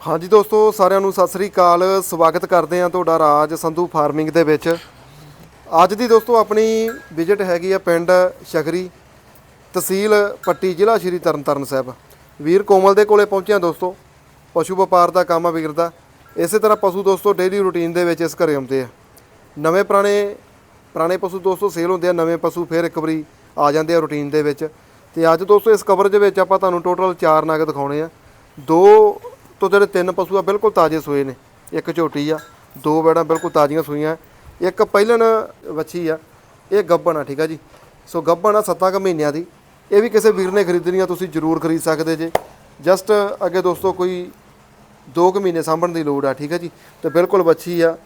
ਹਾਂਜੀ ਦੋਸਤੋ, ਸਾਰਿਆਂ ਨੂੰ ਸਤਿ ਸ੍ਰੀ ਅਕਾਲ। ਸਵਾਗਤ ਕਰਦੇ ਹਾਂ ਤੁਹਾਡਾ ਰਾਜ ਸੰਧੂ ਫਾਰਮਿੰਗ ਦੇ ਵਿੱਚ। ਅੱਜ ਦੀ ਦੋਸਤੋ, ਆਪਣੀ ਵਿਜ਼ਿਟ ਹੈਗੀ ਆ ਪਿੰਡ ਸ਼ਗਰੀ ਤਹਿਸੀਲ ਪੱਟੀ ਜ਼ਿਲ੍ਹਾ ਸ਼੍ਰੀ ਤਰਨਤਾਰਨ ਸਾਹਿਬ। ਵੀਰ ਕੋਮਲ ਦੇ ਕੋਲੇ ਪਹੁੰਚਿਆ ਦੋਸਤੋ। ਪਸ਼ੂ ਵਪਾਰ ਦਾ ਕੰਮ ਆ ਵੀਰ ਦਾ। ਇਸੇ ਤਰ੍ਹਾਂ ਪਸ਼ੂ ਦੋਸਤੋ ਡੇਲੀ ਰੂਟੀਨ ਦੇ ਵਿੱਚ ਇਸ ਘਰੇ ਆਉਂਦੇ ਆ। ਨਵੇਂ ਪੁਰਾਣੇ ਪੁਰਾਣੇ ਪਸ਼ੂ ਦੋਸਤੋ ਸੇਲ ਹੁੰਦੇ ਆ, ਨਵੇਂ ਪਸ਼ੂ ਫਿਰ ਇੱਕ ਵਾਰੀ ਆ ਜਾਂਦੇ ਆ ਰੂਟੀਨ ਦੇ ਵਿੱਚ। ਤੇ ਅੱਜ ਦੋਸਤੋ, ਇਸ ਕਵਰੇਜ ਵਿੱਚ ਆਪਾਂ ਤੁਹਾਨੂੰ ਟੋਟਲ 4 ਨਗ ਦਿਖਾਉਣੇ ਆ। ਦੋ ਤੋਂ ਜਿਹੜੇ ਤਿੰਨ ਪਸ਼ੂ ਆ, ਬਿਲਕੁਲ ਤਾਜ਼ੇ ਸੂਏ ਨੇ। ਇੱਕ ਝੋਟੀ ਆ, ਦੋ ਬੈੜਾਂ ਬਿਲਕੁਲ ਤਾਜ਼ੀਆਂ ਸੂਈਆਂ। ਇੱਕ ਪਹਿਲਣ ਵੱਛੀ ਆ, ਇਹ ਗੱਬਣ ਆ, ਠੀਕ ਆ ਜੀ। ਸੋ ਗੱਬਣ ਆ 7 ਕੁ ਮਹੀਨਿਆਂ ਦੀ। ਇਹ ਵੀ ਕਿਸੇ ਵੀਰ ਨੇ ਖਰੀਦਣੀ ਆ, ਤੁਸੀਂ ਜ਼ਰੂਰ ਖਰੀਦ ਸਕਦੇ ਜੇ। ਜਸਟ ਅੱਗੇ ਦੋਸਤੋ, ਕੋਈ 2 ਕੁ ਮਹੀਨੇ ਸਾਂਭਣ ਦੀ ਲੋੜ ਆ, ਠੀਕ ਆ ਜੀ। ਤੇ ਬਿਲਕੁਲ ਵੱਛੀ ਆ,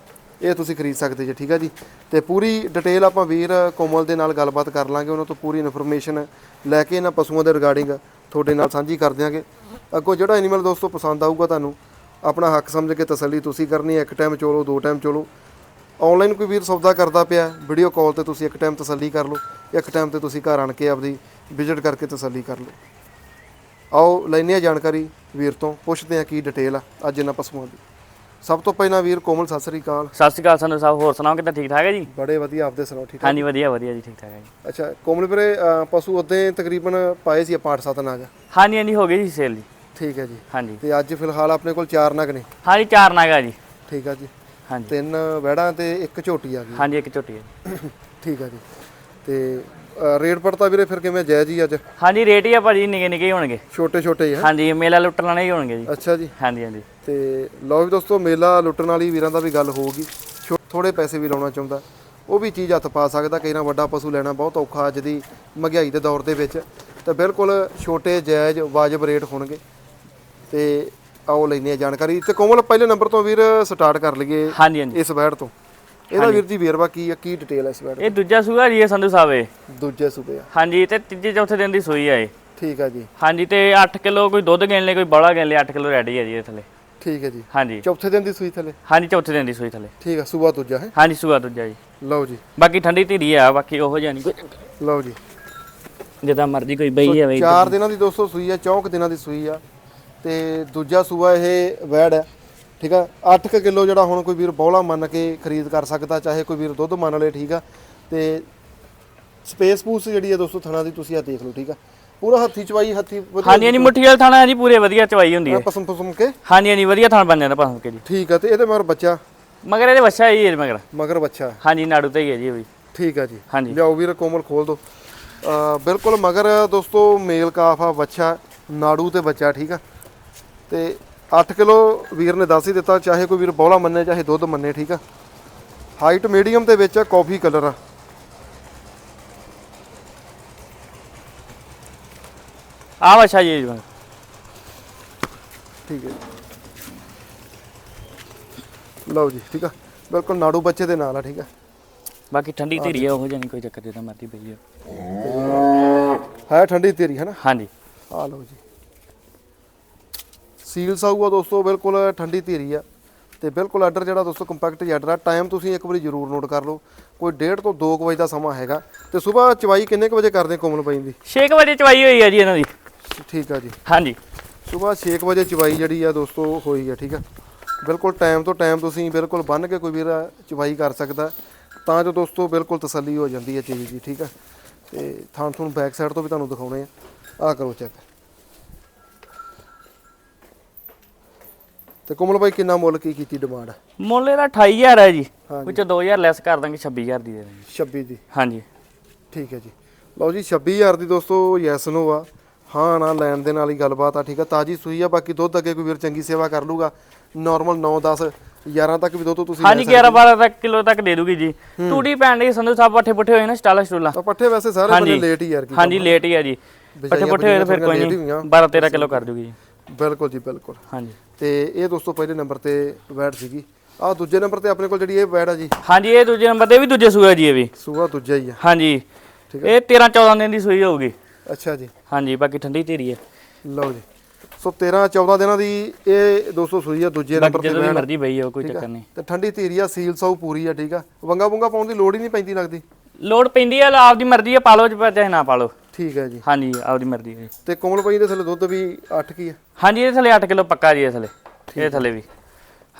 ਇਹ ਤੁਸੀਂ ਖਰੀਦ ਸਕਦੇ ਜੇ, ਠੀਕ ਆ ਜੀ। ਤੇ ਪੂਰੀ ਡਿਟੇਲ ਆਪਾਂ ਵੀਰ ਕੋਮਲ ਦੇ ਨਾਲ ਗੱਲਬਾਤ ਕਰ ਲਾਂਗੇ, ਉਹਨਾਂ ਤੋਂ ਪੂਰੀ ਇਨਫੋਰਮੇਸ਼ਨ ਲੈ ਕੇ ਇਹਨਾਂ ਪਸ਼ੂਆਂ ਦੇ ਰਿਗਾਰਡਿੰਗ ਤੁਹਾਡੇ ਨਾਲ ਸਾਂਝੀ ਕਰ ਦਿਆਂਗੇ। ਅੱਗੋਂ ਜਿਹੜਾ ਐਨੀਮਲ ਦੋਸਤੋ ਪਸੰਦ ਆਊਗਾ ਤੁਹਾਨੂੰ ਆਪਣਾ ਹੱਕ ਸਮਝ ਕੇ ਤਸੱਲੀ ਤੁਸੀਂ ਕਰਨੀ ਹੈ ਇੱਕ ਟਾਈਮ ਚੋਲੋ ਦੋ ਟਾਈਮ ਚੋਲੋ। ਆਨਲਾਈਨ ਕੋਈ ਵੀਰ ਸੌਦਾ ਕਰਦਾ ਪਿਆ ਵੀਡੀਓ ਕਾਲ ਤੇ ਤੁਸੀਂ ਇੱਕ ਟਾਈਮ ਤਸੱਲੀ ਕਰ ਲਓ ਇੱਕ ਟਾਈਮ ਤੇ ਤੁਸੀਂ ਘਰ ਆਣ ਕੇ ਆਪਦੀ ਵਿਜ਼ਿਟ ਕਰਕੇ ਤਸੱਲੀ ਕਰ ਲਓ। ਆਓ ਲੈਂਦੇ ਹਾਂ ਜਾਣਕਾਰੀ ਵੀਰ ਤੋਂ ਪੁੱਛਦੇ ਹਾਂ ਕੀ ਡਿਟੇਲ ਆ ਅੱਜ ਇਹਨਾਂ ਪਸ਼ੂਆਂ ਦੀ। ਸਭ ਤੋਂ ਪਹਿਲਾਂ ਵੀਰ ਕੋਮਲ ਸਤਿ ਸ੍ਰੀ ਅਕਾਲ। ਸਤਿ ਸ਼੍ਰੀ ਅਕਾਲ ਸੰਧੂ ਸਾਹਿਬ ਹੋਰ ਸੁਣਾਓ ਕਿੱਦਾਂ ਠੀਕ ਠਾਕ ਹੈ ਜੀ? ਬੜੇ ਵਧੀਆ ਆਪਦੇ ਸੁਣਾਓ ਠੀਕ ਠਾਕ? ਹਾਂਜੀ ਵਧੀਆ ਵਧੀਆ ਜੀ ਠੀਕ ਠਾਕ ਹੈ ਜੀ। ਅੱਛਾ ਕੋਮਲ ਵੀਰੇ ਪਸ਼ੂ ਉਦੋਂ ਤਕਰੀਬਨ ਪਾਏ ਸੀ ਆਪਾਂ 8-7 ਨਾਗ। ਹਾਂਜੀ ਹਾਂਜੀ ਹੋ ਗਈ ਜੀ ਸੇਲ ਜੀ। ਠੀਕ ਹੈ ਜੀ। ਹਾਂਜੀ। ਤੇ ਅੱਜ ਫਿਲਹਾਲ ਆਪਣੇ ਕੋਲ 4 ਨਗ ਨੇ। ਹਾਂਜੀ ਚਾਰ ਨਾਗਾ ਜੀ। ਠੀਕ ਆ ਜੀ। ਹਾਂਜੀ। ਤਿੰਨ ਵਹਿੜਾਂ ਤੇ ਇੱਕ ਝੋਟੀ ਆ ਗਈ। ਹਾਂਜੀ ਇੱਕ ਝੋਟੀ ਜੀ। ਠੀਕ ਆ ਜੀ। ਤੇ ਰੇਟ ਪੜਤਾ ਵੀਰੇ ਫਿਰ ਕਿਵੇਂ? ਜਾਇਜ਼ ਹੀ ਅੱਜ? ਹਾਂਜੀ ਰੇਟ ਹੀ ਆ ਭਾਜੀ ਨਿੱਕੇ ਨਿੱਕੇ ਹੀ ਹੋਣਗੇ। ਛੋਟੇ ਛੋਟੇ ਹੀ ਹੈ ਹਾਂਜੀ ਮੇਲਾ ਲੁੱਟਣ ਵਾਲੇ ਹੀ ਹੋਣਗੇ ਜੀ। ਅੱਛਾ ਜੀ। ਹਾਂਜੀ ਹਾਂਜੀ। ਤੇ ਲਓ ਵੀ ਦੋਸਤੋ ਮੇਲਾ ਲੁੱਟਣ ਵਾਲੀ ਵੀਰਾਂ ਦਾ ਵੀ ਗੱਲ ਹੋਊਗੀ। ਛੋ- ਥੋੜੇ ਪੈਸੇ ਵੀ ਲਾਉਣਾ ਚਾਹੁੰਦਾ। ਉਹ ਵੀ ਚੀਜ਼ ਹੱਥ ਪਾ ਸਕਦਾ ਕਈ ਨਾ ਵੱਡਾ ਪਸ਼ੂ ਲੈਣਾ ਬਹੁਤ ਔਖਾ ਅੱਜ ਦੀ ਮਹਿੰਗਾਈ ਦੇ ਦੌਰ ਦੇ ਵਿੱਚ। ਤੇ ਬਿਲਕੁਲ ਛੋਟੇ ਜਾਇਜ਼ ਵਾਜਬ ਰੇਟ ਹੋਣਗੇ। ਤੇ ਆਓ ਲੈਂਦੇ ਆ ਜਾਣਕਾਰੀ। ਤੇ ਕੋਮਲ ਪਹਿਲੇ ਨੰਬਰ ਤੋਂ ਵੀਰ ਸਟਾਰਟ ਕਰ ਲਈਏ ਹਾਂਜੀ ਹਾਂਜੀ। ਇਸ ਬੈੜ ਤੋਂ। ਇਹਦਾ ਵੀਰ ਜੀ ਵੇਰਵਾ ਕੀ ਆ ਕੀ ਡਿਟੇਲ ਹੈ ਇਸ ਬੈੜ ਇਹ ਦੂਜਾ ਸੂਆ ਜੀ ਇਹ ਸੰਧੂ ਸਾਹਿਬ। ਇਹ ਦੂਜੇ ਸੂਬੇ ਆ। ਹਾਂਜੀ ਤੇ ਤੀਜੇ ਚੌਥੇ ਦਿਨ ਦੀ ਸੂਈ ਆ ਇਹ। ਠੀਕ ਆ ਜੀ। ਹਾਂਜੀ ਤੇ 8 ਕਿਲੋ ਕੋਈ ਦੁੱਧ ਗਿਣ ਲੈ ਕੋਈ ਬੜਾ ਗਿਣ ਲਿਆ 8 ਕਿਲੋ ਰੈਡੀ ਹੈ ਜੀ ਇਹ ਥੱਲੇ। ਠੀਕ ਹੈ ਜੀ। ਹਾਂਜੀ। ਚੌਥੇ ਦਿਨ ਦੀ ਸੂਈ ਥੱਲੇ? ਹਾਂਜੀ ਚੌਥੇ ਦਿਨ ਦੀ ਸੂਈ ਥੱਲੇ। ਠੀਕ ਆ ਸੂਬਾ ਦੂਜਾ ਹੈ? ਹਾਂਜੀ ਸੂਆ ਦੂਜਾ ਜੀ। ਲਓ ਜੀ। ਬਾਕੀ ਠੰਡੀ ਧੀਰੀ ਆ ਬਾਕੀ ਉਹੋ ਜਿਹਾ ਨਹੀਂ ਕੋਈ ਲਓ ਜੀ। ਜਿੱਦਾਂ ਮਰਜ਼ੀ ਕੋਈ ਬਈ ਜਾਵੇ ਚਾਰ ਦਿਨਾਂ ਦੀ ਦੋਸਤੋ ਸੂਈ ਆ ਚੌਂਕ ਦਿਨਾਂ ਦੀ ਸੂਈ ਆ। ਤੇ ਦੂਜਾ ਸੂਆ ਇਹ ਵੈੜ ਹੈ ਠੀਕ ਆ? 8 ਕਿਲੋ ਜਿਹੜਾ ਹੁਣ ਕੋਈ ਵੀਰ ਬੌਲਾ ਮੰਨ ਕੇ ਖਰੀਦ ਕਰ ਸਕਦਾ ਚਾਹੇ ਕੋਈ ਵੀਰ ਦੁੱਧ ਮੰਨ ਲੇ ਠੀਕ ਆ? ਤੇ ਸਪੇਸ ਪੂਸ ਜਿਹੜੀ ਹੈ ਦੋਸਤੋ ਥਣਾ ਦੀ ਤੁਸੀਂ ਆ ਦੇਖ ਲਓ ਠੀਕ ਆ? ਪੂਰਾ ਹੱਥੀ ਚਵਾਈ ਹੱਥੀ ਹਾਂਜੀ ਹਾਂਜੀ ਮੁੱਠੀ ਵਾਲਾ ਥਾਣਾ ਜੀ ਪੂਰੇ ਵਧੀਆ ਚਵਾਈ ਹੁੰਦੀ ਹੈ। ਪਸਮ ਪਸਮ ਕੇ? ਹਾਂਜੀ ਹਾਂਜੀ ਵਧੀਆ ਥਾਣ ਬਣ ਜਾਂਦਾ ਭਾਵੇਂ ਕਿ ਜੀ। ਠੀਕ ਆ ਤੇ ਇਹਦੇ ਮਗਰ ਬੱਚਾ? ਮਗਰ ਇਹਦੇ ਵੱਛਾ ਹੀ ਹੈ ਮਗਰ। ਮਗਰ ਬੱਚਾ। ਹਾਂਜੀ ਨਾੜੂ ਤੇ ਹੀ ਹੈ ਜੀ ਵੀ। ਠੀਕ ਆ ਜੀ। ਹਾਂਜੀ। ਲਿਆਓ ਵੀਰ ਕੋਮਲ ਖੋਲ ਦੋ। ਬਿਲਕੁਲ ਮਗਰ ਦੋਸਤੋ ਮੇਲ ਕਾਫ ਆ ਬੱਚਾ ਨਾੜੂ ਤੇ ਬੱਚਾ ਠੀਕ ਆ? ਤੇ 8 ਕਿਲੋ ਵੀਰ ਨੇ ਦੱਸ ਹੀ ਦਿੱਤਾ ਚਾਹੇ ਕੋਈ ਵੀਰ ਬੌਲਾ ਮੰਨੇ ਚਾਹੇ ਦੁੱਧ ਮੰਨੇ ਠੀਕ ਆ? ਹਾਈਟ ਮੀਡੀਅਮ ਦੇ ਵਿੱਚ ਆ ਕਾਫੀ ਕਲਰ ਆ ਆ ਵੱਛਾ ਜੀ। ਮਗਰ। ਠੀਕ ਹੈ। ਲਓ ਜੀ ਠੀਕ ਆ? ਬਿਲਕੁਲ ਨਾੜੂ ਬੱਚੇ ਦੇ ਨਾਲ ਆ ਠੀਕ ਆ? ਬਾਕੀ ਠੰਡੀ ਧੀਰੀ ਹੈ ਉਹੋ ਜਿਹਾ ਨਹੀਂ ਕੋਈ ਚੱਕਰ ਜਿੱਦਾਂ ਮਰਜ਼ੀ ਪਈ ਹੈ ਹੈ ਠੰਡੀ ਤੇਰੀ ਹੈ ਨਾ? ਹਾਂਜੀ। ਆ ਲਓ ਜੀ। ਸੀਲ ਸਾਊ ਆ ਦੋਸਤੋ ਬਿਲਕੁਲ ਠੰਡੀ ਧੀਰੀ ਆ। ਤੇ ਬਿਲਕੁਲ ਆਰਡਰ ਜਿਹੜਾ ਦੋਸਤੋ ਕੰਪੈਕਟ ਆਰਡਰ ਆ ਟਾਈਮ ਤੁਸੀਂ ਇੱਕ ਵਾਰੀ ਜ਼ਰੂਰ ਨੋਟ ਕਰ ਲਓ। ਕੋਈ 1:30 ਤੋਂ 2 ਵਜੇ ਦਾ ਸਮਾਂ ਹੈਗਾ। ਤੇ ਸਵੇਰ ਚਵਾਈ ਕਿੰਨੇ ਕੁ ਵਜੇ ਕਰਦੇ ਕੋਮਲ ਬਾਈ ਦੀ? 6 ਵਜੇ ਚਵਾਈ ਹੋਈ ਹੈ ਜੀ ਇਹਨਾਂ ਦੀ। ਠੀਕ ਆ ਜੀ। ਹਾਂਜੀ। ਸਵੇਰ 6 ਵਜੇ ਚਵਾਈ ਜਿਹੜੀ ਆ ਦੋਸਤੋ ਹੋਈ ਆ ਠੀਕ ਆ। ਬਿਲਕੁਲ ਟਾਈਮ ਤੋਂ ਟਾਈਮ ਤੁਸੀਂ ਬਿਲਕੁਲ ਬੰਨ ਕੇ ਕੋਈ ਵੀਰ ਚਵਾਈ ਕਰ ਸਕਦਾ। ਤਾਂ ਜੋ ਦੋਸਤੋ ਬਿਲਕੁਲ ਤਸੱਲੀ ਹੋ ਜਾਂਦੀ ਹੈ ਚੀਜ਼ ਦੀ ਠੀਕ ਆ। ਤੇ ਥਾਂ ਥੂਣ ਬੈਕ ਸਾਈਡ ਤੋਂ ਵੀ ਤੁਹਾਨੂੰ ਦਿਖਾਉਣੇ ਆ। ਆ ਕਰੋ ਚੈੱਕ ਤੇ ਕੋਮਲ ਬਾਈ ਕਿੰਨਾ ਮੁੱਲ ਕੀ ਕੀਤੀ ਡਿਮਾਂਡ ਮੁੱਲ ਇਹਦਾ 28000 ਹੈ ਜੀ। ਵਿੱਚੋਂ 2000 ਲੈਸ ਕਰ ਦਾਂਗੇ 26000 ਦੀ ਦੇ ਦਾਂਗੇ। 26 ਦੀ। ਹਾਂਜੀ। ਠੀਕ ਹੈ ਜੀ। ਲਓ ਜੀ 26000 ਦੀ ਦੋਸਤੋ ਯੈਸ ਨੋ ਆ। ਹਾਂ ਨਾ ਲੈਣ ਦੇ ਨਾਲ ਹੀ ਗੱਲਬਾਤ ਆ ਠੀਕ ਆ। ਤਾਜੀ ਸੂਈ ਆ ਬਾਕੀ ਦੁੱਧ ਅੱਗੇ ਕੋਈ ਵੀਰ ਚੰਗੀ ਸੇਵਾ ਕਰ ਲੂਗਾ। ਨਾਰਮਲ 9 10 11 ਤੱਕ ਵੀ ਦੁੱਧ ਤੁਸੀਂ ਹਾਂਜੀ 11 12 ਤੱਕ ਕਿਲੋ ਤੱਕ ਦੇ ਦੂਗੀ ਜੀ। ਟੂਟੀ ਪੈਣ ਦੀ ਸੰਧੂ ਸਾਹਿਬ ਪੱਠੇ ਪੁੱਠੇ ਹੋਏ ਨਾ ਸਟਾਲਾ ਸਟੂਲਾ। ਤਾਂ ਪੱਠੇ ਵੈਸੇ ਸਾਰੇ ਬੰਦੇ ਲੇਟ ਹੀ ਯਾਰ ਕੀ ਹਾਂਜੀ ਲੇਟ ਹੀ ਆ ਜੀ। ਪੱਠੇ ਪੁੱਠੇ ਹੋਏ ਫਿਰ ਕੋਈ ਨਹੀਂ। ਹੋਈਆਂ। 12 13 ਕਿਲੋ ਕਰ ਦੂਗੀ ਜੀ। ਬਿਲਕੁਲ ਜੀ ਬਿਲਕੁਲ। ਹਾਂਜੀ। ਤੇ ਇਹ ਦੋਸਤੋ ਪਹਿਲੇ ਨੰਬਰ ਤੇ ਵੈਟ ਸੀਗੀ। ਆ ਦੂਜੇ ਨੰਬਰ ਤੇ ਆਪਣੇ ਕੋਲ ਜਿਹੜੀ ਇਹ ਵੈਟ ਆ ਜੀ। ਹਾਂਜੀ ਇਹ ਦੂਜੇ ਨੰਬਰ ਤੇ ਵੀ ਦੂਜੇ ਸੂਆ ਜੀ ਇਹ ਵੀ। ਸੂਆ ਦੂਜਾ ਹੀ ਆ। ਹਾਂਜੀ। ਇਹ 13 14 ਦਿਨ ਦੀ ਸੂਈ ਹੋਊਗੀ। ਅੱਛਾ ਜੀ। ਹਾਂਜੀ ਬਾਕੀ ਠੰਡੀ ਧੀਰੀ ਹੈ ਲਓ ਜੀ। ਸੋ 13 14 ਦਿਨਾਂ ਦੀ ਇਹ 200 ਸੂਈ ਆ ਦੂਜੇ ਨੰਬਰ ਤੇ ਜਦੋਂ ਮਰਜ਼ੀ ਬਈ ਉਹ ਕੋਈ ਚੱਕਰ ਨਹੀਂ। ਤੇ ਠੰਡੀ ਧੀਰੀ ਆ ਸੀਲ ਸਾਊ ਪੂਰੀ ਆ ਠੀਕ ਆ। ਵੰਗਾ ਵੰਗਾ ਪਾਉਣ ਦੀ ਲੋੜ ਹੀ ਨਹੀਂ ਪੈਂਦੀ ਲੱਗਦੀ। ਲੋਡ ਪੈਂਦੀ ਆ ਆਪਦੀ ਮਰਜ਼ੀ ਆ ਪਾ ਲਓ ਚਾਹੇ ਨਾ ਪਾ ਲਓ। ਠੀਕ ਹੈ ਜੀ। ਹਾਂਜੀ ਆਪਦੀ ਮਰਜ਼ੀ ਹੈ ਤੇ ਕੋਮਲ ਭਾਈ ਦੇ ਥੱਲੇ ਦੁੱਧ ਵੀ 8 ਕੀ ਆ। ਹਾਂਜੀ ਇਹ ਥੱਲੇ 8 ਕਿਲੋ ਪੱਕਾ ਜੀ ਇਹ ਥੱਲੇ। ਇਹ ਥੱਲੇ ਵੀ।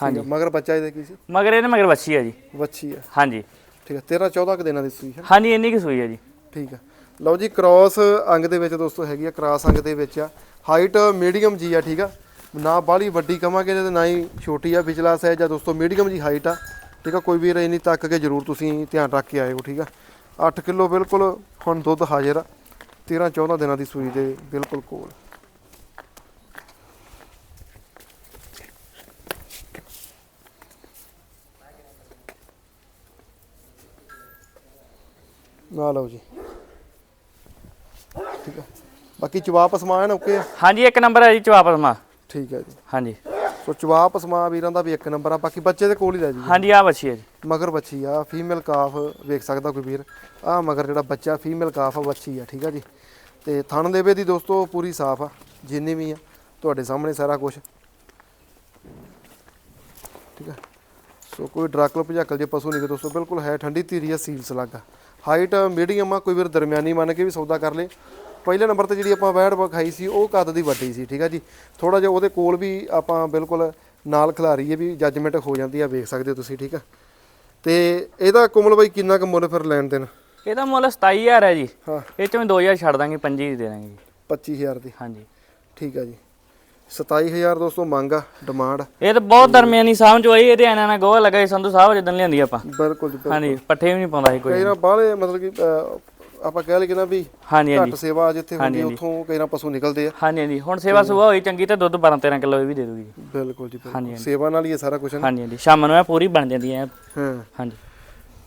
ਹਾਂਜੀ। ਮਗਰ ਬੱਚਾ ਇਹਦੇ ਕੀ ਸੀ? ਮਗਰ ਇਹਨੇ ਮਗਰ ਵੱਛੀ ਆ ਜੀ। ਵੱਛੀ ਆ। ਹਾਂਜੀ। ਠੀਕ ਹੈ। 13 14 ਕੁ ਦਿਨਾਂ ਦੀ ਸੂਈ ਹੈ। ਹਾਂਜੀ ਇੰਨੀ ਕਿ ਸੂਈ ਆ ਜੀ। ਠੀਕ ਹੈ। ਲਓ ਜੀ ਕ੍ਰਾਸ ਅੰਗ ਦੇ ਵਿੱਚ ਦੋਸਤੋ ਹੈਗੀ ਆ ਕ੍ਰਾਸ ਅੰਗ ਦੇ ਵਿੱਚ ਆ। ਹਾਈਟ ਮੀਡੀਅਮ ਜੀ ਆ ਠੀਕ ਆ। ਨਾ ਬਾਹਲੀ ਵੱਡੀ ਕਵਾਂਗੇ ਤੇ ਨਾ ਹੀ ਛੋਟੀ ਆ ਵਿਚਲਾ ਸਾਈਜ਼ ਆ। ਦੋਸਤੋ ਮੀਡੀਅਮ ਜੀ ਹਾਈਟ ਆ। ਠੀਕ ਆ ਕੋਈ ਵੀ ਇੰਨੀ ਤੱਕ ਕੇ ਜ਼ਰੂਰ ਤੁਸੀਂ ਧਿਆਨ ਰੱਖ ਕੇ ਆਇਓ ਠੀਕ ਆ। 8 ਕਿਲੋ ਬਿਲਕੁਲ ਹੁਣ ਦੁੱਧ ਹਾਜ਼ਰ ਆ। 13 14 ਦਿਨਾਂ ਦੀ ਸੂਈ ਦੇ ਬਿਲਕੁਲ ਕੋਲ। ਨਾ ਲਓ ਜੀ। ਠੀਕ ਆ। ਬਾਕੀ ਚਵਾਪ ਸਮਾਨ ਓਕੇ ਆ? ਹਾਂਜੀ ਇੱਕ ਨੰਬਰ ਹੈ ਜੀ ਚਵਾਪਸ ਮਾ ਠੀਕ ਹੈ ਜੀ। ਹਾਂਜੀ। ਸੋ ਚਵਾਪ ਸਮਾ ਵੀਰਾਂ ਦਾ ਵੀ ਇੱਕ ਨੰਬਰ ਆ ਬਾਕੀ ਬੱਚੇ ਦੇ ਕੋਲ ਹੀ ਲੈ ਜੀ। ਹਾਂਜੀ ਆ ਵੱਛੀ ਆ ਜੀ। ਮਗਰ ਬੱਚੀ ਆ ਫੀਮੇਲ ਕਾਫ ਵੇਖ ਸਕਦਾ ਕੋਈ ਵੀਰ। ਆ ਮਗਰ ਜਿਹੜਾ ਬੱਚਾ ਫੀਮੇਲ ਕਾਫ ਆ ਬੱਚੀ ਆ ਠੀਕ ਆ ਜੀ। ਤੇ ਥਣ ਦੇਵੇ ਦੀ ਦੋਸਤੋ ਪੂਰੀ ਸਾਫ਼ ਆ ਜਿੰਨੀ ਵੀ ਆ ਤੁਹਾਡੇ ਸਾਹਮਣੇ ਸਾਰਾ ਕੁਝ ਠੀਕ ਆ। ਸੋ ਕੋਈ ਡਰਾਕਲ ਭਜਾਕਲ ਜੇ ਪਸ਼ੂ ਨਹੀਂ ਗੇ ਦੋਸਤੋ ਬਿਲਕੁਲ ਹੈ ਠੰਡੀ ਧੀਰੀ ਆ ਸੀਲਸ ਲੱਗਾ ਹਾਈਟ ਮੀਡੀਅਮ ਆ ਕੋਈ ਵੀਰ ਦਰਮਿਆਨੀ ਮੰਨ ਕੇ ਵੀ ਸੌਦਾ ਕਰ ਲੇ। ਪਹਿਲੇ ਨੰਬਰ ਤੇ ਜਿਹੜੀ ਆਪਾਂ ਵੈੜ ਵਿਖਾਈ ਸੀ ਉਹ ਕੱਦ ਦੀ ਵੱਡੀ ਸੀ ਠੀਕ ਆ ਜੀ। ਥੋੜਾ ਜਿਹਾ ਉਹਦੇ ਕੋਲ ਵੀ ਆਪਾਂ ਬਿਲਕੁਲ ਨਾਲ ਖਿਲਾਰੀ ਹੈ ਵੀ ਜੱਜਮੈਂਟ ਹੋ ਜਾਂਦੀ ਆ ਵੇਖ ਸਕਦੇ ਹੋ ਤੁਸੀਂ ਠੀਕ ਆ। ਤੇ ਇਹਦਾ ਕੋਮਲ ਬਾਈ ਕਿੰਨਾ ਕੁ ਮੁੱਲ ਫਿਰ ਲੈਣ ਦੇਣ? ਇਹਦਾ ਮੁੱਲ 27000 ਹੈ ਜੀ। ਹਾਂ। ਇਹ ਚ ਮੈਂ 2000 ਛੱਡ ਦਾਂਗੇ 25 ਦੀ ਦੇ ਦਾਂਗੇ ਜੀ 25000 ਦੀ। ਹਾਂਜੀ। ਠੀਕ ਆ ਜੀ। 27000 ਦੋਸਤੋ ਮੰਗ ਆ ਡਿਮਾਂਡ ਇਹ ਤਾਂ ਬਹੁਤ ਦਰਮਿਆਨੀ ਸਾਹਮਣੇ ਹੋਈ ਇਹਦੇ ਆਣਾ ਨਾ ਗੋਹਾ ਲੱਗਾ ਸੀ ਸੰਧੂ ਸਾਹਿਬ ਜਦੋਂ ਲਿਆਂਦੀ ਆਪਾਂ। ਬਿਲਕੁਲ ਜੀ ਬਿਲਕੁਲ। ਹਾਂਜੀ ਪੱਠੇ ਵੀ ਨਹੀਂ ਪਾਉਂਦਾ ਸੀ ਕੋਈ ਕਈ ਨਾ ਬਾਹਲੇ ਮਤਲਬ ਕਿ ਅਹ, ਆਪਾਂ ਕਹਿ ਲਈਏ ਨਾ ਵੀ ਹਾਂਜੀ ਹਾਂਜੀ। ਘੱਟ ਸੇਵਾ ਜਿੱਥੇ ਹੁੰਦੀ ਆ, ਉੱਥੋਂ ਕਈ ਨਾ ਪਸ਼ੂ ਨਿਕਲਦੇ ਆ। ਹਾਂਜੀ ਹਾਂਜੀ। ਹੁਣ ਸੇਵਾ ਸੁਭਾ ਹੋਈ ਚੰਗੀ ਤੇ ਦੁੱਧ 12 13 ਕਿਲੋ ਇਹ ਵੀ ਦੇ ਦੂਗੀ। ਜੀ ਬਿਲਕੁਲ। ਜੀ ਬਿਲਕੁਲ ਸੇਵਾ ਨਾਲ ਹੀ ਇਹ ਸਾਰਾ ਕੁਝ ਹੈ ਹਾਂਜੀ ਹਾਂਜੀ। ਸ਼ਾਮ ਨੂੰ ਇਹ ਪੂਰੀ ਬਣ ਜਾਂਦੀ ਹੈ। ਹਾਂ। ਹਾਂਜੀ।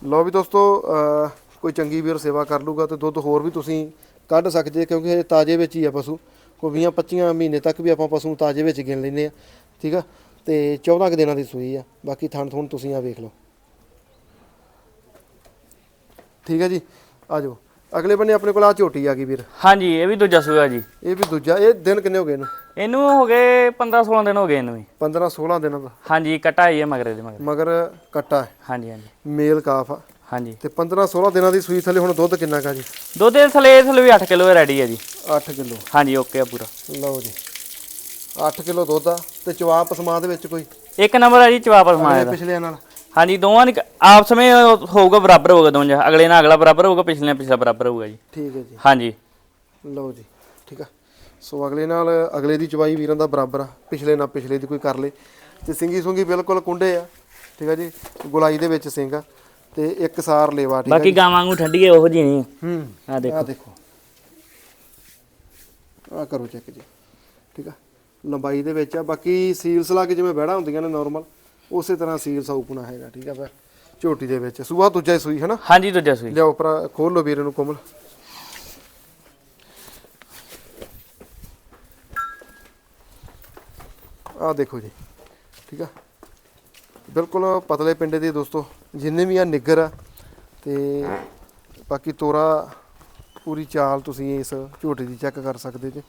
ਲਓ ਵੀ ਦੋਸਤੋ ਅਹ, ਕੋਈ ਚੰਗੀ ਵੀਰ ਸੇਵਾ ਕਰ ਲੂਗਾ ਤੇ ਦੁੱਧ ਹੋਰ ਵੀ ਤੁਸੀਂ ਕੱਢ ਸਕਦੇ ਆ ਕਿਉਂਕਿ ਇਹ ਤਾਜ਼ੇ ਵਿੱਚ ਹੀ ਆ ਪਸ਼ੂ। ਕੋਈ 20 25 ਮਹੀਨੇ ਤੱਕ ਵੀ ਆਪਾਂ ਪਸ਼ੂ ਤਾਜ਼ੇ ਵਿੱਚ ਗਿਣ ਲੈਂਦੇ ਆ ਠੀਕ ਆ? ਤੇ 14 ਕੁ ਦਿਨਾਂ ਦੀ ਸੂਈ ਆ ਬਾਕੀ ਥਣ ਥਣ ਤੁਸੀਂ ਆ ਵੇਖ ਲਓ। ਠੀਕ ਆ ਜੀ? ਆ ਜਾਓ ਅਗਲੇ ਬੰਨੇ ਆਪਣੇ ਕੋਲ ਆ ਝੋਟੀ ਆ ਗਈ ਵੀਰ। ਹਾਂਜੀ ਇਹ ਵੀ ਦੂਜਾ ਸੂਆ ਜੀ। ਇਹ ਵੀ ਦੂਜਾ ਇਹ ਦਿਨ ਕਿੰਨੇ ਹੋ ਗਏ ਇਹਨੂੰ? ਇਹਨੂੰ ਹੋ ਗਏ 15 16 ਦਿਨ ਹੋ ਗਏ ਇਹਨੂੰ ਵੀ। 15 16 ਦਿਨਾਂ ਦਾ। ਹਾਂਜੀ ਕਟਾ ਹੀ ਹੈ ਮਗਰੇ ਦੇ ਮਗਰ। ਮਗਰ ਕੱਟਾ ਹੈ। ਹਾਂਜੀ ਹਾਂਜੀ। ਮੇਲ ਕਾਫ ਆ। ਹਾਂਜੀ। ਤੇ 15 16 ਦਿਨਾਂ ਦੀ ਸੂਈ ਥੱਲੇ ਹੁਣ ਦੁੱਧ ਕਿੰਨਾ ਕਾ ਜੀ? ਦੁੱਧ ਦੇ ਥਲੇ ਥਲੇ ਵੀ 8 ਕਿਲੋ ਰੈਡੀ ਹੈ ਜੀ। 8 ਕਿਲੋ। ਹਾਂਜੀ ਓਕੇ ਆ ਪੂਰਾ। ਲਓ ਜੀ। 8 ਕਿਲੋ ਦੁੱਧ ਆ ਤੇ ਚਵਾਪ ਸਮਾਂ ਦੇ ਵਿੱਚ ਕੋਈ? ਇੱਕ ਨੰਬਰ ਹੈ ਜੀ ਚਵਾਪਸ ਮਾਇਆ ਦਾ ਪਿਛਲੇ ਨਾਲ। ਹਾਂਜੀ ਦੋਵਾਂ ਦੀ ਆਪਸ ਵਿੱਚ ਹੋਊਗਾ ਬਰਾਬਰ ਹੋਊਗਾ ਦੋਵਾਂ ਦਾ ਅਗਲੇ ਨਾਲ ਅਗਲਾ ਬਰਾਬਰ ਹੋਊਗਾ ਪਿਛਲੇ ਨਾਲ ਪਿਛਲਾ ਬਰਾਬਰ ਹੋਊਗਾ ਜੀ। ਠੀਕ ਹੈ ਜੀ। ਹਾਂਜੀ। ਲਓ ਜੀ ਠੀਕ ਆ। ਸੋ ਅਗਲੇ ਨਾਲ ਅਗਲੇ ਦੀ ਚਵਾਈ ਵੀਰਾਂ ਦਾ ਬਰਾਬਰ ਆ। ਪਿਛਲੇ ਨਾਲ ਪਿਛਲੇ ਦੀ ਕੋਈ ਕਰ ਲੇ। ਤੇ ਸਿੰਗੀ ਸੁੰਗੀ ਬਿਲਕੁਲ ਕੁੰਡੇ ਆ। ਠੀਕ ਆ ਜੀ ਗੁਲਾਈ ਦੇ ਵਿੱਚ ਸਿੰਘ ਆ। ਤੇ ਇੱਕ ਸਾਰ ਲੇਵਾ ਠੀਕ ਆ ਬਾਕੀ ਗਾਵਾਂ ਵਾਂਗੂ ਠੰਡੀ ਹੈ ਉਹੋ ਜੀ ਨਹੀਂ। ਹੂੰ। ਆ ਦੇਖੋ। ਆ ਦੇਖੋ। ਆ ਕਰੋ ਚੈੱਕ ਜੀ। ਠੀਕ ਆ? ਲੰਬਾਈ ਦੇ ਵਿੱਚ ਆ। ਬਾਕੀ ਸੀਲਸ ਲਾ ਕੇ ਜਿਵੇਂ ਬਹਿੜਾ ਹੁੰਦੀਆਂ ਨੇ ਨਾਰਮਲ ਉਸੇ ਤਰ੍ਹਾਂ ਸੀਲਸ ਆਉਪਣਾ ਹੈਗਾ ਠੀਕ ਆ ਫਿਰ? ਝੋਟੀ ਦੇ ਵਿੱਚ। ਸੂਆ ਦੂਜਾ ਹੀ ਸੂਈ ਹੈ ਨਾ ਹਾਂਜੀ ਦੂਜਾ ਸੂਈ। ਲਿਆਓ ਭਰਾ ਖੋਲ ਲਓ ਵੀਰੇ ਨੂੰ ਕੋਮਲ। ਆ ਦੇਖੋ ਜੀ। ਠੀਕ ਆ? ਬਿਲਕੁਲ ਪਤਲੇ ਪਿੰਡੇ ਦੇ ਦੋਸਤੋ ਜਿੰਨੇ ਵੀ ਆ ਨਿੱਗਰ ਆ ਤੇ ਬਾਕੀ ਤੋਰਾ ਪੂਰੀ ਚਾਲ ਤੁਸੀਂ ਇਸ ਝੋਟੇ ਦੀ ਚੈੱਕ ਕਰ ਸਕਦੇ ਜੀ।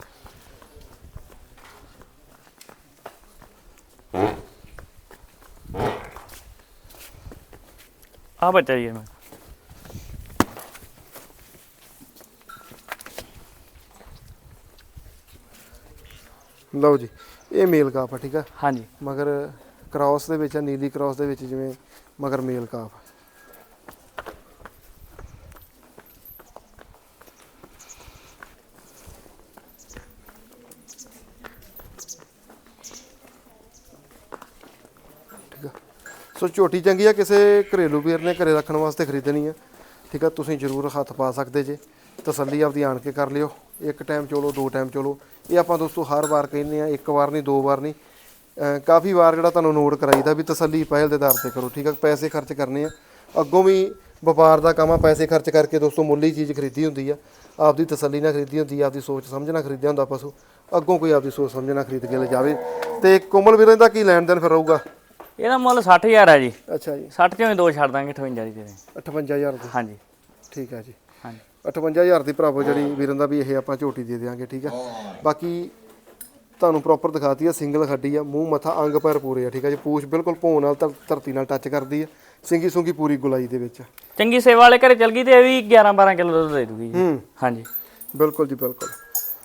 ਆ ਬੱਚਾ ਜੀ ਮੈਂ ਲਓ ਜੀ ਇਹ ਮੇਲ ਕਾਫ ਆ ਠੀਕ ਆ? ਹਾਂਜੀ। ਮਗਰ ਕ੍ਰਾਸ ਦੇ ਵਿੱਚ ਆ, ਨੀਲੀ ਕ੍ਰਾਸ ਦੇ ਵਿੱਚ ਜਿਵੇਂ ਮਗਰ ਮੇਲ ਕਾਫ। ਠੀਕ ਆ? ਸੋ ਝੋਟੀ ਚੰਗੀ ਆ, ਕਿਸੇ ਘਰੇਲੂ ਵੀਰ ਨੇ ਘਰੇ ਰੱਖਣ ਵਾਸਤੇ ਖਰੀਦਣੀ ਆ। ਠੀਕ ਆ, ਤੁਸੀਂ ਜ਼ਰੂਰ ਹੱਥ ਪਾ ਸਕਦੇ ਜੇ। ਤਸੱਲੀ ਆਪਦੀ ਆਣ ਕੇ ਕਰ ਲਿਓ। ਇੱਕ ਟਾਈਮ ਚੋਲੋ, ਦੋ ਟਾਈਮ ਚੋਲੋ। ਇਹ ਆਪਾਂ ਦੋਸਤੋ ਹਰ ਵਾਰ ਕਹਿੰਦੇ ਆ, ਇੱਕ ਵਾਰ ਨਹੀਂ, ਦੋ ਵਾਰ ਨਹੀਂ। ਕਾਫੀ ਵਾਰ ਜਿਹੜਾ ਤੁਹਾਨੂੰ ਨੋਟ ਕਰਾਈਦਾ ਵੀ ਤਸੱਲੀ ਪਹਿਲ ਦੇ ਆਧਾਰ ਤੇ ਕਰੋ ਠੀਕ ਆ? ਪੈਸੇ ਖਰਚ ਕਰਨੇ ਆ। ਅੱਗੋਂ ਵੀ ਵਪਾਰ ਦਾ ਕੰਮ ਆ ਪੈਸੇ ਖਰਚ ਕਰਕੇ ਦੋਸਤੋ ਮੁੱਲੀ ਚੀਜ਼ ਖਰੀਦੀ ਹੁੰਦੀ ਆ। ਆਪਦੀ ਤਸੱਲੀ ਨਾਲ ਖਰੀਦੀ ਹੁੰਦੀ ਆ ਆਪਦੀ ਸੋਚ ਸਮਝ ਨਾਲ ਖਰੀਦਿਆ ਹੁੰਦਾ ਪਸ਼ੂ। ਅੱਗੋਂ ਕੋਈ ਆਪਦੀ ਸੋਚ ਸਮਝ ਨਾਲ ਖਰੀਦ ਕੇ ਲੈ ਜਾਵੇ। ਤੇ ਕੋਮਲ ਵੀਰਾਂ ਦਾ ਕੀ ਲੈਣ ਦੇਣ ਫਿਰ ਰਹੂਗਾ? ਇਹਦਾ ਮੁੱਲ 60000 ਹੈ ਜੀ। ਅੱਛਾ ਜੀ। 60 ਚੋਂ ਵੀ ਦੋ ਛੱਡ ਦਾਂਗੇ 58 ਦੀ ਦੇ ਦਾਂਗੇ। 58000 ਦੀ? ਹਾਂਜੀ। ਠੀਕ ਆ ਜੀ। ਹਾਂਜੀ। 58000 ਦੀ ਭਰਾਵੋ ਜਿਹੜੀ ਵੀਰਾਂ ਦਾ ਵੀ ਇਹ ਆਪਾਂ ਝੋਟੀ ਦੇ ਦੇਵਾਂਗੇ ਠੀਕ ਆ? ਬਾਕੀ ਤੁਹਾਨੂੰ ਪ੍ਰੋਪਰ ਦਿਖਾਤੀ ਆ ਸਿੰਗਲ ਖੱਡੀ ਆ ਮੂੰਹ ਮੱਥਾ ਅੰਗ ਪੈਰ ਪੂਰੇ ਆ ਠੀਕ ਆ ਜੀ? ਪੂਛ ਬਿਲਕੁਲ ਭੋਂ ਨਾਲ ਧਰ- ਧਰਤੀ ਨਾਲ ਟੱਚ ਕਰਦੀ ਆ। ਸਿੰਗੀ ਸੁੰਗੀ ਪੂਰੀ ਗੁਲਾਈ ਦੇ ਵਿੱਚ ਚੰਗੀ ਸੇਵਾ ਵਾਲੇ ਘਰੇ ਚਲ ਗਈ ਤੇ ਇਹ ਵੀ 11 12 ਕਿਲੋ ਦੁੱਧ ਦੇ ਦੂਗੀ ਜੀ। ਹਾਂਜੀ। ਬਿਲਕੁਲ ਜੀ ਬਿਲਕੁਲ।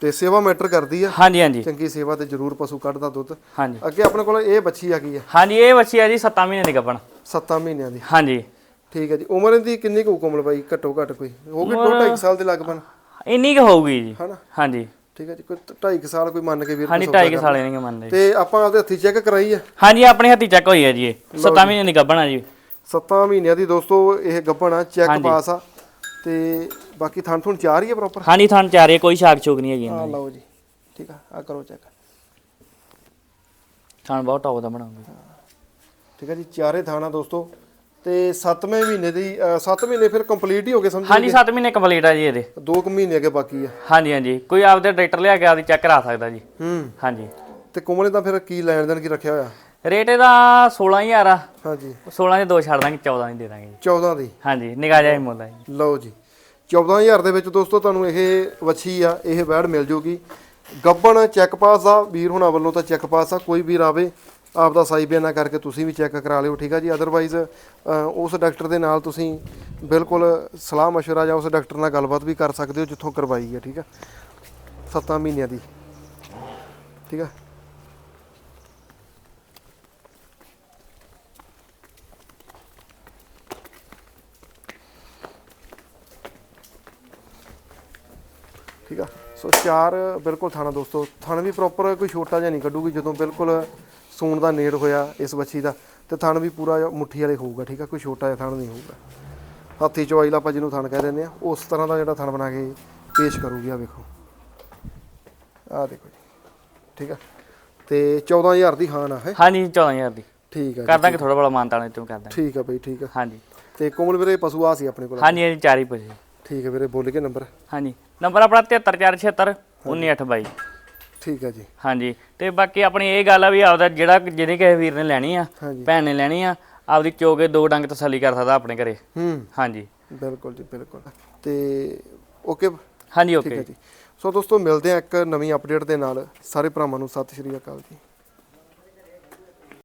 ਤੇ ਸੇਵਾ ਮੈਟਰ ਕਰਦੀ ਆ। ਹਾਂਜੀ ਹਾਂਜੀ। ਚੰਗੀ ਸੇਵਾ ਤੇ ਜ਼ਰੂਰ ਪਸ਼ੂ ਕੱਢਦਾ ਦੁੱਧ। ਹਾਂਜੀ। ਅੱਗੇ ਆਪਣੇ ਕੋਲ ਇਹ ਬੱਚੀ ਆ ਗਈ ਆ। ਹਾਂਜੀ ਇਹ ਬੱਚੀ ਆ ਜੀ 7 ਮਹੀਨੇ ਦੀ ਗੱਭਣ। 7 ਮਹੀਨਿਆਂ ਦੀ। ਹਾਂਜੀ। ਠੀਕ ਹੈ ਜੀ। ਉਮਰ ਇਹਦੀ ਕਿੰਨੀ ਕੁ ਕੋਮਲ ਬਾਈ? ਘੱਟੋ ਘੱਟ ਕੋਈ। ਹੋ ਗਈ 2.5 ਸਾਲ ਦੇ ਲਗਭਗ। ਇੰਨੀ ਕੁ ਹੋਊਗੀ ਜੀ। ਹਨਾ? ਹਾਂਜੀ। ਠੀਕ ਹੈ ਜੀ ਕੋਈ 2.5 ਸਾਲ ਕੋਈ ਮੰਨ ਕੇ ਵੀਰ ਹਾਂਜੀ ਕੋਈ 2.5 ਸਾਲੇ ਨਹੀਂ ਮੰਨਦੇ ਤੇ ਆਪਾਂ ਆਪਦੇ ਹੱਥੀ ਚੈੱਕ ਕਰਾਈ ਆ? ਹਾਂਜੀ ਆਪਣੇ ਹੱਥੀ ਚੱਕ ਹੋਈ ਹੈ ਜੀ ਇਹ। 7 ਮਹੀਨੇ ਦੀ ਗੱਭਣ ਆ ਜੀ। 7 ਮਹੀਨਿਆਂ ਦੀ ਦੋਸਤੋ ਇਹ ਗੱਭਣ ਆ ਚੈੱਕ ਪਾਸ ਆ। ਤੇ ਬਾਕੀ ਥਣ ਥੁਣ ਚਾਰ ਹੀ ਆ ਪ੍ਰੋਪਰ ਹਾਂਜੀ ਥਾਂ ਚਾਰੇ ਕੋਈ ਸ਼ਾਕ ਚੋਕ ਨਹੀਂ ਹੈਗੀ ਆ ਲਓ ਜੀ। ਠੀਕ ਆ ਆ ਕਰੋ ਚੈੱਕ ਥਾਂ ਬਹੁਤ ਟੌਪ ਦਾ ਬਣਾਉਂਗੇ ਠੀਕ ਹੈ ਜੀ ਚਾਰੇ ਥਾਣਾ ਦੋਸਤੋ। ਤੇ 7ਵੇਂ ਮਹੀਨੇ ਦੀ 7 ਮਹੀਨੇ ਫਿਰ ਕੰਪਲੀਟ ਹੀ ਹੋ ਗਏ ਸਮਝੋ ਹਾਂਜੀ 7 ਮਹੀਨੇ ਕੰਪਲੀਟ ਆ ਜੀ ਇਹਦੇ। 2 ਕੁ ਮਹੀਨੇ ਅਗੇ ਬਾਕੀ ਆ। ਹਾਂਜੀ ਹਾਂਜੀ। ਕੋਈ ਆਪਦੇ ਟਰੈਕਟਰ ਲਿਆ ਕੇ ਆਪਦੀ ਚੈੱਕ ਕਰਾ ਸਕਦਾ ਜੀ। ਹੂੰ। ਹਾਂਜੀ। ਤੇ ਕੋਮਲੇ ਦਾ ਫਿਰ ਕੀ ਲੈਣ ਦੇਣ ਕੀ ਰੱਖਿਆ ਹੋਇਆ? ਰੇਟ ਇਹਦਾ 16000 ਆ। ਹਾਂਜੀ। 16 ਦੇ ਦੋ ਛੱਡ ਦਾਂਗੇ 14 ਦੀ ਦੇ ਦਾਂਗੇ ਜੀ। 14 ਦੀ? ਹਾਂਜੀ ਨਿਗਾਹ ਜਾਈ ਮੁੱਲ ਆ ਜੀ। ਲਓ ਜੀ। 14000 ਦੇ ਵਿੱਚ ਦੋਸਤੋ ਤੁਹਾਨੂੰ ਇਹ ਵੱਛੀ ਆ ਇਹ ਬੈੜ ਮਿਲ ਜੂਗੀ। ਗੱਬਣ ਚੈੱਕ ਪਾਸ ਆ ਵੀਰ ਹੁਣਾਂ ਵੱਲੋਂ ਤਾਂ ਚੈੱਕ ਪਾਸ ਆ ਕੋਈ ਵੀਰ ਆਵੇ ਆਪ ਦਾ ਸਾਈ ਬਿਆਨਾ ਕਰਕੇ ਤੁਸੀਂ ਵੀ ਚੈੱਕ ਕਰਾ ਲਿਓ ਠੀਕ ਆ ਜੀ ਅਦਰਵਾਈਜ਼ ਉਸ ਡਾਕਟਰ ਦੇ ਨਾਲ ਤੁਸੀਂ ਬਿਲਕੁਲ ਸਲਾਹ مشورہ ਜਾਂ ਉਸ ਡਾਕਟਰ ਨਾਲ ਗੱਲਬਾਤ ਵੀ ਕਰ ਸਕਦੇ ਹੋ ਜਿੱਥੋਂ ਕਰਵਾਈ ਹੈ ਠੀਕ ਆ 7 ਮਹੀਨਿਆਂ ਦੀ ਠੀਕ ਆ ਠੀਕ ਆ ਸੋ ਚਾਰ ਬਿਲਕੁਲ ਥਾਣਾ ਦੋਸਤੋ ਥਣ ਵੀ ਪ੍ਰੋਪਰ ਕੋਈ ਛੋਟਾ ਜਿਹਾ ਨਹੀਂ ਕੱਢੂਗੀ ਜਦੋਂ ਬਿਲਕੁਲ ਸੂਣ ਦਾ ਨੇੜ ਹੋਇਆ ਇਸ ਬੱਚੀ ਦਾ ਤੇ ਥਣ ਵੀ ਪੂਰਾ ਮੁੱਠੀ ਵਾਲੇ ਹੋਊਗਾ ਠੀਕ ਆ? ਕੋਈ ਛੋਟਾ ਜਿਹਾ ਥਣ ਨਹੀਂ ਹੋਊਗਾ। ਹੱਥੀ ਚਵਾਈਲਾ ਆਪਾਂ ਜਿਹਨੂੰ ਥਣ ਕਹਿ ਦਿੰਦੇ ਆ ਉਸ ਤਰ੍ਹਾਂ ਦਾ ਜਿਹੜਾ ਥਣ ਬਣਾ ਕੇ ਪੇਸ਼ ਕਰੂਗੀ ਆ ਵੇਖੋ। ਆ ਦੇਖੋ ਜੀ ਠੀਕ ਆ? ਤੇ 14000 ਦੀ ਹਾਨ ਆ ਹੈ? ਹਾਂਜੀ 14000 ਦੀ। ਠੀਕ ਆ ਜੀ, ਕਰ ਦਾਂਗੇ ਥੋੜਾ ਬੜਾ ਮਾਨਤਾਂ ਨੇ ਤੂੰ ਕਰ ਦਾਂਗੇ ਠੀਕ ਆ ਬਈ ਠੀਕ ਆ। ਹਾਂਜੀ। ਤੇ ਕੋਮਲ ਵੀਰੇ ਪਸ਼ੂ ਆ ਸੀ ਆਪਣੇ ਕੋਲ? ਹਾਂਜੀ ਇਹ ਚਾਰ ਹੀ ਪੁੱਛੇ ਠੀਕ ਆ ਵੀਰੇ ਬੋਲ ਕੇ ਨੰਬਰ। ਹਾਂਜੀ। ਨੰਬਰ ਆਪਣਾ 73476 19822 ਠੀਕ ਆ ਜੀ। ਹਾਂਜੀ। ਤੇ ਬਾਕੀ ਆਪਣੀ ਇਹ ਗੱਲ ਆ ਵੀ ਆਪਦਾ ਜਿਹੜਾ ਜਿਹਨੇ ਕਿਸੇ ਵੀਰ ਨੇ ਲੈਣੀ ਆ ਹਾਂਜੀ। ਭੈਣ ਨੇ ਲੈਣੀ ਆ ਆਪਦੀ ਚੋਕੇ ਦੋ ਡੰਗ ਤਸੱਲੀ ਕਰ ਸਕਦਾ ਆਪਣੇ ਘਰੇ। ਹੂੰ। ਹਾਂਜੀ। ਬਿਲਕੁਲ ਜੀ ਬਿਲਕੁਲ। ਤੇ ਓਕੇ? ਹਾਂਜੀ ਠੀਕ ਹੈ ਓਕੇ ਜੀ। ਸੋ ਦੋਸਤੋ ਮਿਲਦੇ ਆ ਇੱਕ ਨਵੀਂ ਅਪਡੇਟ ਦੇ ਨਾਲ। ਸਾਰੇ ਭਰਾਵਾਂ ਨੂੰ ਸਤਿ ਸ਼੍ਰੀ ਅਕਾਲ ਜੀ।